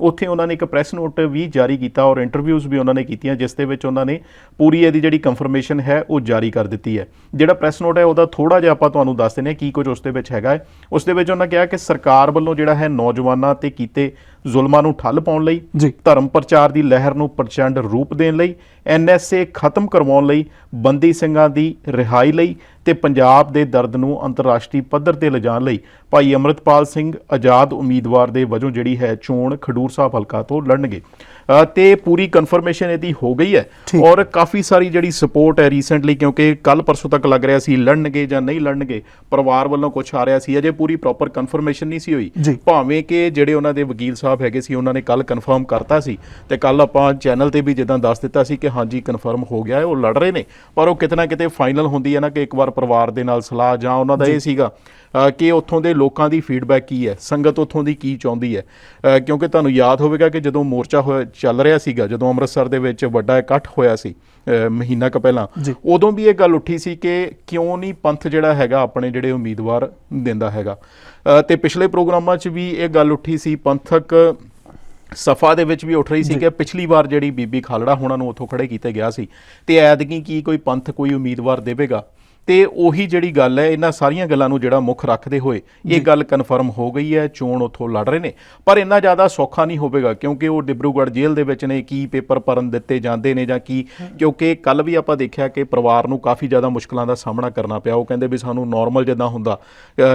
ਉੱਥੇ ਉਹਨਾਂ ਨੇ ਇੱਕ ਪ੍ਰੈਸ ਨੋਟ ਵੀ ਜਾਰੀ ਕੀਤਾ ਔਰ ਇੰਟਰਵਿਊਜ਼ ਵੀ ਉਹਨਾਂ ਨੇ ਕੀਤੀਆਂ ਜਿਸ ਦੇ ਵਿੱਚ ਉਹਨਾਂ ਨੇ ਪੂਰੀ ਇਹਦੀ ਜਿਹੜੀ ਕੰਫਰਮੇਸ਼ਨ ਹੈ ਉਹ ਜਾਰੀ ਕਰ ਦਿੱਤੀ ਹੈ ਜਿਹੜਾ ਪ੍ਰੈਸ ਨੋਟ ਹੈ ਉਹਦਾ ਥੋੜਾ ਜਿਹਾ ਆਪਾਂ ਤੁਹਾਨੂੰ ਦੱਸ ਹਾਂ ਕੀ ਕੁਝ ਉਸ ਦੇ ਵਿੱਚ ਹੈਗਾ ਹੈ ਉਸ ਦੇ ਵਿੱਚ ਉਹਨਾਂ ਕਿਹਾ ਕਿ ਸਰਕਾਰ ਵੱਲੋਂ ਜਿਹੜਾ ਹੈ ਨੌਜਵਾਨਾਂ ਤੇ ਕੀਤੇ ਜ਼ੁਲਮਾਂ ਨੂੰ ਠੱਲ ਪਾਉਣ ਲਈ। ਧਰਮ ਪ੍ਰਚਾਰ ਦੀ ਲਹਿਰ ਨੂੰ ਪ੍ਰਚੰਡ ਰੂਪ ਦੇਣ ਲਈ ਐਨਐਸਏ ਖਤਮ ਕਰਵਾਉਣ ਲਈ ਬੰਦੀ ਸਿੰਘਾਂ ਦੀ ਰਿਹਾਈ ਲਈ ਤੇ ਪੰਜਾਬ ਦੇ ਦਰਦ ਨੂੰ ਅੰਤਰਰਾਸ਼ਟਰੀ ਪੱਧਰ ਤੇ ਲਿਜਾਣ ਲਈ ਭਾਈ ਅਮਰਤਪਾਲ ਸਿੰਘ ਆਜ਼ਾਦ ਉਮੀਦਵਾਰ ਦੇ ਵਜੋਂ ਜਿਹੜੀ ਹੈ ਚੋਣ ਖਡੂਰ ਸਾਹਿਬ ਹਲਕਾ ਤੋਂ ਲੜਨਗੇ ਤੇ ਪੂਰੀ ਕਨਫਰਮੇਸ਼ਨ ਇਹਦੀ ਹੋ ਗਈ ਹੈ। ਔਰ ਕਾਫੀ ਸਾਰੀ ਜਿਹੜੀ ਸਪੋਰਟ ਹੈ ਰੀਸੈਂਟਲੀ ਕਿਉਂਕਿ ਕੱਲ ਪਰਸੋਂ ਤੱਕ ਲੱਗ ਰਿਹਾ ਸੀ ਲੜਨਗੇ ਜਾਂ ਨਹੀਂ ਲੜਨਗੇ ਪਰਿਵਾਰ ਵੱਲੋਂ ਕੁਝ ਆ ਰਿਹਾ ਸੀ ਅਜੇ ਪੂਰੀ ਪ੍ਰੋਪਰ ਕਨਫਰਮੇਸ਼ਨ ਨਹੀਂ ਸੀ ਹੋਈ। ਭਾਵੇਂ ਕਿ ਜਿਹੜੇ ਉਹਨਾਂ ਦੇ ਵਕੀਲ ਸਾਹਿਬ ਹੈਗੇ ਸੀ ਉਹਨਾਂ ਨੇ ਕੱਲ ਕਨਫਰਮ ਕਰਤਾ ਸੀ ਤੇ ਕੱਲ ਆਪਾਂ ਚੈਨਲ ਤੇ ਵੀ ਜਿੱਦਾਂ ਦੱਸ ਦਿੱਤਾ ਸੀ ਕਿ ਹਾਂਜੀ ਕਨਫਰਮ ਹੋ ਗਿਆ ਹੈ ਉਹ ਲੜ ਰਹੇ ਨੇ ਪਰ ਉਹ ਕਿਤੇ ਨਾ ਕਿਤੇ ਫਾਈਨਲ ਹੁੰਦੀ ਹੈ ਨਾ ਕਿ ਇੱਕ ਵਾਰ ਪਰਿਵਾਰ ਦੇ ਨਾਲ ਸਲਾਹ ਜਾਂ ਉਹਨਾਂ ਦਾ ਇਹ ਸੀਗਾ ਕਿ ਉੱਥੋਂ ਦੇ ਲੋਕਾਂ ਦੀ ਫੀਡਬੈਕ ਕੀ ਹੈ ਸੰਗਤ ਉੱਥੋਂ ਦੀ ਕੀ ਚਾਹੁੰਦੀ ਹੈ। ਕਿਉਂਕਿ ਤੁਹਾਨੂੰ ਯਾਦ ਹੋਵੇਗਾ ਕਿ ਜਦੋਂ ਮੋਰਚਾ ਹੋਇਆ ਚੱਲ ਰਿਹਾ ਸੀਗਾ ਜਦੋਂ ਅੰਮ੍ਰਿਤਸਰ ਦੇ ਵਿੱਚ ਵੱਡਾ ਇਕੱਠ ਹੋਇਆ ਸੀ ਮਹੀਨਾ ਕੁ ਪਹਿਲਾਂ। ਉਦੋਂ ਵੀ ਇਹ ਗੱਲ ਉੱਠੀ ਸੀ ਕਿ ਕਿਉਂ ਨਹੀਂ ਪੰਥ ਜਿਹੜਾ ਹੈਗਾ ਆਪਣੇ ਜਿਹੜੇ ਉਮੀਦਵਾਰ ਦਿੰਦਾ ਹੈਗਾ। ਤੇ ਪਿਛਲੇ ਪ੍ਰੋਗਰਾਮਾਂ 'ਚ ਵੀ ਇਹ ਗੱਲ ਉੱਠੀ ਸੀ ਪੰਥਕ ਸਫਾ ਦੇ ਵਿੱਚ ਵੀ ਉੱਠ ਰਹੀ ਸੀ ਕਿ ਪਿਛਲੀ ਵਾਰ ਜਿਹੜੀ ਬੀਬੀ ਖਾਲੜਾ ਹੋਣਾ ਨੂੰ ਉੱਥੋਂ ਖੜੇ ਕੀਤੇ ਗਿਆ ਸੀ ਤੇ ਐਤਕੀ ਕੀ ਕੋਈ ਪੰਥ ਕੋਈ ਉਮੀਦਵਾਰ ਦੇਵੇਗਾ? ਤੇ ਉਹੀ ਜਿਹੜੀ ਗੱਲ ਹੈ ਇਹਨਾਂ ਸਾਰੀਆਂ ਗੱਲਾਂ ਨੂੰ ਜਿਹੜਾ ਮੁੱਖ ਰੱਖਦੇ ਹੋਏ ਇਹ ਗੱਲ ਕਨਫਰਮ ਹੋ ਗਈ ਹੈ ਚੋਣ ਉੱਥੋਂ ਲੜ ਰਹੇ ਨੇ। ਪਰ ਇੰਨਾ ਜ਼ਿਆਦਾ ਸੌਖਾ ਨਹੀਂ ਹੋਵੇਗਾ ਕਿਉਂਕਿ ਉਹ ਡਿਬਰੂਗੜ੍ਹ ਜੇਲ੍ਹ ਦੇ ਵਿੱਚ ਨੇ ਕੀ ਪੇਪਰ ਭਰਨ ਦਿੱਤੇ ਜਾਂਦੇ ਨੇ ਜਾਂ ਕੀ। ਕਿਉਂਕਿ ਕੱਲ ਵੀ ਆਪਾਂ ਦੇਖਿਆ ਕਿ ਪਰਿਵਾਰ ਨੂੰ ਕਾਫੀ ਜ਼ਿਆਦਾ ਮੁਸ਼ਕਲਾਂ ਦਾ ਸਾਹਮਣਾ ਕਰਨਾ ਪਿਆ। ਉਹ ਕਹਿੰਦੇ ਵੀ ਸਾਨੂੰ ਨਾਰਮਲ ਜਿੱਦਾਂ ਹੁੰਦਾ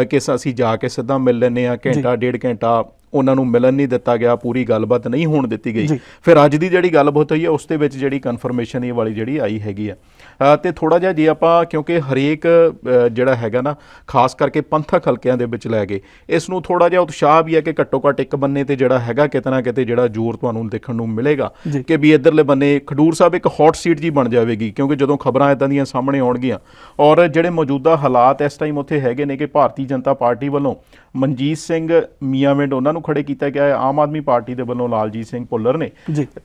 ਕਿ ਅਸੀਂ ਜਾ ਕੇ ਸਿੱਧਾ ਮਿਲ ਲੈਂਦੇ ਆ ਘੰਟਾ ਡੇਢ ਘੰਟਾ ਉਹਨਾਂ ਨੂੰ ਮਿਲਣ ਨਹੀਂ ਦਿੱਤਾ ਗਿਆ ਪੂਰੀ ਗੱਲਬਾਤ ਨਹੀਂ ਹੋਣ ਦਿੱਤੀ ਗਈ। ਫਿਰ ਅੱਜ ਦੀ ਜਿਹੜੀ ਗੱਲਬਾਤ ਹੋਈ ਹੈ ਉਸ ਦੇ ਵਿੱਚ ਜਿਹੜੀ ਕਨਫਰਮੇਸ਼ਨ ਇਹ ਵਾਲੀ ਜਿਹੜੀ ਆਈ ਹੈਗੀ ਆ ਤੇ ਥੋੜਾ ਜਿਹਾ ਜੇ ਆਪਾਂ ਕਿਉਂਕਿ ਹਰੇਕ ਜਿਹੜਾ ਹੈਗਾ ਨਾ ਖਾਸ ਕਰਕੇ ਪੰਥਕ ਹਲਕਿਆਂ ਦੇ ਵਿੱਚ ਲੈ ਕੇ ਇਸ ਨੂੰ ਥੋੜਾ ਜਿਹਾ ਉਤਸ਼ਾਹ ਵੀ ਹੈ ਕਿ ਘੱਟੋ ਘੱਟ ਇੱਕ ਬੰਨੇ ਤੇ ਜਿਹੜਾ ਹੈਗਾ ਕਿਤੇ ਨਾ ਕਿਤੇ ਜਿਹੜਾ ਜ਼ੋਰ ਤੁਹਾਨੂੰ ਦੇਖਣ ਨੂੰ ਮਿਲੇਗਾ। ਕਿ ਵੀ ਇਧਰਲੇ ਬੰਨੇ ਖਡੂਰ ਸਾਹਿਬ ਇੱਕ ਹੌਟ ਸੀਟ ਜੀ ਬਣ ਜਾਵੇਗੀ ਕਿਉਂਕਿ ਜਦੋਂ ਖਬਰਾਂ ਇਦਾਂ ਦੀਆਂ ਸਾਹਮਣੇ ਆਉਣਗੀਆਂ ਔਰ ਜਿਹੜੇ ਮੌਜੂਦਾ ਹਾਲਾਤ ਇਸ ਟਾਈਮ ਉੱਥੇ ਹੈਗੇ ਨੇ ਕਿ ਭਾਰਤੀ ਜਨਤਾ ਪਾਰਟੀ ਵੱਲੋਂ ਮਨਜੀਤ ਸਿੰਘ ਮੀਆਂਵਿੰਡ ਉਹਨਾਂ ਨੂੰ ਖੜੇ ਕੀਤਾ ਗਿਆ ਹੈ। ਆਮ ਆਦਮੀ ਪਾਰਟੀ ਦੇ ਵੱਲੋਂ ਲਾਲਜੀਤ ਸਿੰਘ ਭੁੱਲਰ ਨੇ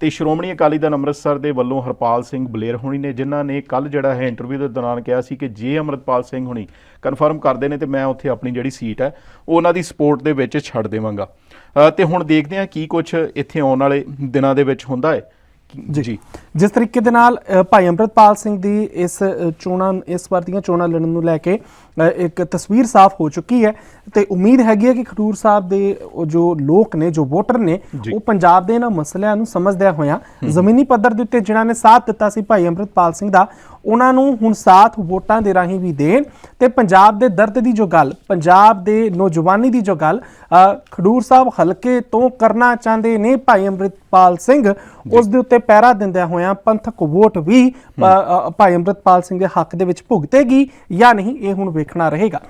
ਤੇ ਸ਼੍ਰੋਮਣੀ ਅਕਾਲੀ ਦਲ ਅੰਮ੍ਰਿਤਸਰ ਦੇ ਵੱਲੋਂ ਹਰਪਾਲ ਸਿੰਘ ਬਲੇਰ ਹੋਣੀ ਨੇ ਜਿਨ੍ਹਾਂ ਨੇ ਕੱਲ ਜਿਹੜਾ ਹੈ ਇੰਟਰਵਿਊ ਦੇ ਦੌਰਾਨ ਕਿਹਾ ਸੀ ਕਿ ਜੇ ਅੰਮ੍ਰਿਤਪਾਲ ਸਿੰਘ ਹੋਣੀ ਕਨਫਰਮ ਕਰਦੇ ਨੇ ਤੇ ਮੈਂ ਉੱਥੇ ਆਪਣੀ ਜਿਹੜੀ ਸੀਟ ਹੈ ਉਹ ਉਹਨਾਂ ਦੀ ਸਪੋਰਟ ਦੇ ਵਿੱਚ ਛੱਡ ਦੇਵਾਂਗਾ। ਤੇ ਹੁਣ ਦੇਖਦੇ ਹਾਂ ਕੀ ਕੁਝ ਇੱਥੇ ਆਉਣ ਵਾਲੇ ਦਿਨਾਂ ਦੇ ਵਿੱਚ ਹੁੰਦਾ ਹੈ। ਜੀ। ਜਿਸ ਤਰੀਕੇ ਦੇ ਨਾਲ ਭਾਈ ਅੰਮ੍ਰਿਤਪਾਲ ਸਿੰਘ ਦੀ ਇਸ ਚੋਣਾਂ ਇਸ ਵਾਰ ਦੀਆਂ ਚੋਣਾਂ ਲੜਨ ਨੂੰ ਲੈ ਕੇ ਇੱਕ ਤਸਵੀਰ ਸਾਫ਼ ਹੋ ਚੁੱਕੀ ਹੈ ਤੇ ਉਮੀਦ ਹੈਗੀ ਹੈ ਕਿ ਖਡੂਰ ਸਾਹਿਬ ਦੇ ਜੋ ਲੋਕ ਨੇ ਜੋ ਵੋਟਰ ਨੇ। ਉਹ ਪੰਜਾਬ ਦੇ ਇਹਨਾਂ ਮਸਲਿਆਂ ਨੂੰ ਸਮਝਦਿਆਂ ਹੋਇਆਂ ਜ਼ਮੀਨੀ ਪੱਧਰ ਦੇ ਉੱਤੇ ਜਿਨ੍ਹਾਂ ਨੇ ਸਾਥ ਦਿੱਤਾ ਸੀ ਭਾਈ ਅੰਮ੍ਰਿਤਪਾਲ ਸਿੰਘ ਦਾ ਉਹਨਾਂ ਨੂੰ ਹੁਣ ਸਾਥ ਵੋਟਾਂ ਦੇ ਰਾਹੀਂ ਵੀ ਦੇਣ ਤੇ ਪੰਜਾਬ ਦੇ ਦਰਦ ਦੀ ਜੋ ਗੱਲ ਪੰਜਾਬ ਦੇ ਨੌਜਵਾਨੀ ਦੀ ਜੋ ਗੱਲ ਖਡੂਰ ਸਾਹਿਬ ਹਲਕੇ ਤੋਂ ਕਰਨਾ ਚਾਹੁੰਦੇ ਨੇ ਭਾਈ ਅੰਮ੍ਰਿਤਪਾਲ ਸਿੰਘ ਉਸ ਦੇ ਉੱਤੇ ਪਹਿਰਾ ਦਿੰਦਿਆਂ ਹੋਇਆਂ ਪੰਥਕ ਵੋਟ ਵੀ ਭਾਈ ਅੰਮ੍ਰਿਤਪਾਲ ਸਿੰਘ ਦੇ ਹੱਕ ਦੇ ਵਿੱਚ ਭੁਗਤੇਗੀ ਜਾਂ ਨਹੀਂ ਇਹ ਹੁਣ ਵੇਖਣਾ ਰਹੇਗਾ।